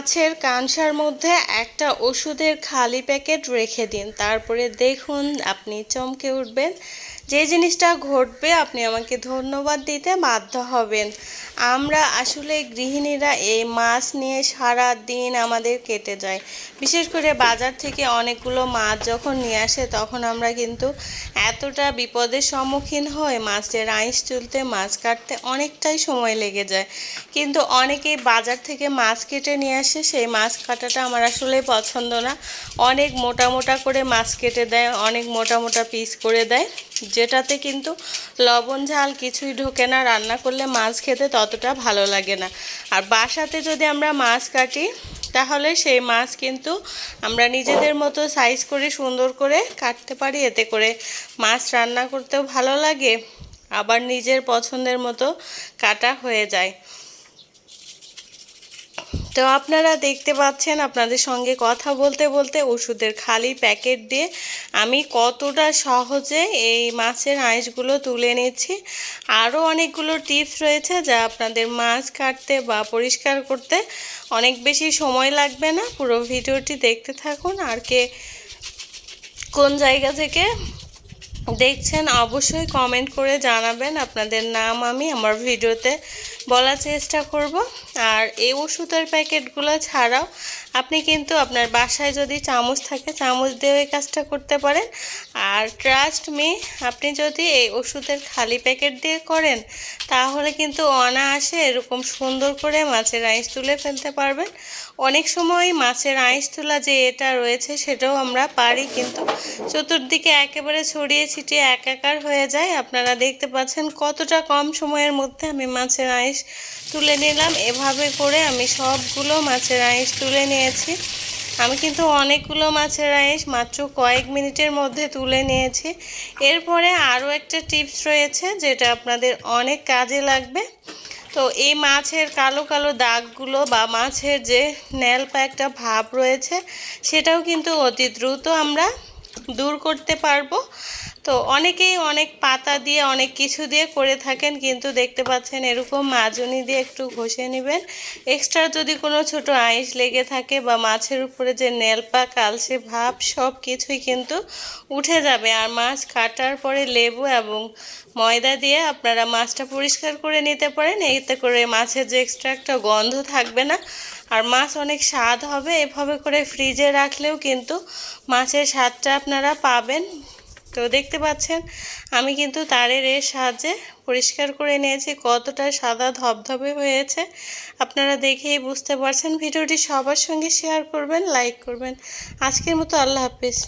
মাছের কাঁসার মধ্যে একটা ওষুধের খালি প্যাকেট রেখে দিন। তারপরে দেখুন, আপনি চমকে উঠবেন। যে জিনিসটা ঘটবে, আপনি আমাকে ধন্যবাদ দিতে বাধ্য হবেন। আমরা আসলে গৃহিণীরা এই মাছ নিয়ে সারা দিন আমাদের কেটে যায়। বিশেষ করে বাজার থেকে অনেকগুলো মাছ যখন নিয়ে আসে, তখন আমরা কিন্তু এতটা বিপদের সম্মুখীন হয়ে মাছের আইস তুলতে মাছ কাটতে অনেকটাই সময় লেগে যায়। কিন্তু অনেকেই বাজার থেকে মাছ কেটে নিয়ে আসে সেই মাছ কাটাটা আমার আসলে পছন্দ না। অনেক মোটা মোটা করে মাছ কেটে দেয়, অনেক মোটা মোটা পিস করে দেয়, যেটাতে কিন্তু লবণ ঝাল কিছুই ঢোকে না। রান্না করলে মাছ খেতে ততটা ভালো লাগে না। আর বাসাতে যদি আমরা মাছ কাটি, তাহলে সেই মাছ কিন্তু আমরা নিজেদের মতো সাইজ করে সুন্দর করে কাটতে পারি। এতে করে মাছ রান্না করতেও ভালো লাগে, আবার নিজের পছন্দের মতো কাটা হয়ে যায়। তো আপনারা দেখতে পাচ্ছেন আপনাদের সঙ্গে কথা বলতে বলতে ওষুধের খালি প্যাকেট দিয়ে আমি কতটা সহজে এই মাছের আঁশগুলো তুলে নিচ্ছি আরও অনেকগুলো টিপস রয়েছে যা আপনাদের মাছ কাটতে বা পরিষ্কার করতে অনেক বেশি সময় লাগবে না। পুরো ভিডিওটি দেখতে থাকুন আর কে কোন জায়গা থেকে দেখছেন অবশ্যই কমেন্ট করে জানাবেন। আপনাদের নাম আমি আমার ভিডিওতে বলার চেষ্টা করব। আর এই ওষুধের প্যাকেটগুলো ছাড়াও আপনি কিন্তু আপনার বাসায় যদি চামচ থাকে, চামচ দিয়েও এই কাজটা করতে পারেন। আর ট্রাস্ট মি আপনি যদি এই ওষুধের খালি প্যাকেট দিয়ে করেন, তাহলে কিন্তু অনায়াসে এরকম সুন্দর করে মাছের আইস তুলে ফেলতে পারবেন। অনেক সময় মাছের আইস তোলা যে এটা রয়েছে, সেটাও আমরা পারি, কিন্তু চতুর্দিকে একেবারে ছড়িয়ে ছিটিয়ে একাকার হয়ে যায়। আপনারা দেখতে পাচ্ছেন কতটা কম সময়ের মধ্যে আমি মাছের আইস তুলে নিলাম। এভাবে করে আমি সবগুলো মাছের আইস তুলে নিয়েছি। আমি কিন্তু অনেকগুলো মাছের আইস মাত্র কয়েক মিনিটের মধ্যে তুলে নিয়েছি। এরপরে আরও একটা টিপস রয়েছে যেটা আপনাদের অনেক কাজে লাগবে। তো এই মাছের কালো কালো দাগগুলো বা মাছের যে নেলপা একটা ভাব রয়েছে, সেটাও কিন্তু অতি দ্রুত আমরা দূর করতে পারব। তো অনেকেই অনেক পাতা দিয়ে, অনেক কিছু দিয়ে করে থাকেন, কিন্তু দেখতে পাচ্ছেন এরকম মাজনি দিয়ে একটু ঘষে নেবেন। এক্সট্রা যদি কোনো ছোট আইস লেগে থাকে বা মাছের উপরে যে নেলপা কালসে ভাব, সব কিছুই কিন্তু উঠে যাবে। আর মাছ কাটার পরে লেবু এবং ময়দা দিয়ে আপনারা মাছটা পরিষ্কার করে নিতে পারেন। এতে করে মাছের যে এক্সট্রা একটা গন্ধ থাকবে না। আর মাছ অনেক স্বাদ হবে। এভাবে করে ফ্রিজে রাখলেও কিন্তু মাছের স্বাদটা আপনারা পাবেন। তো দেখতে পাচ্ছেন, আমি কিন্তু তারের এর সাহায্যে পরিষ্কার করে নিয়েছি, কতটা সাদা ধবধবে হয়েছে। আপনারা দেখেই বুঝতে পারছেন, ভিডিওটি সবার সঙ্গে শেয়ার করবেন, লাইক করবেন। আজকের মতো আল্লাহ হাফিজ।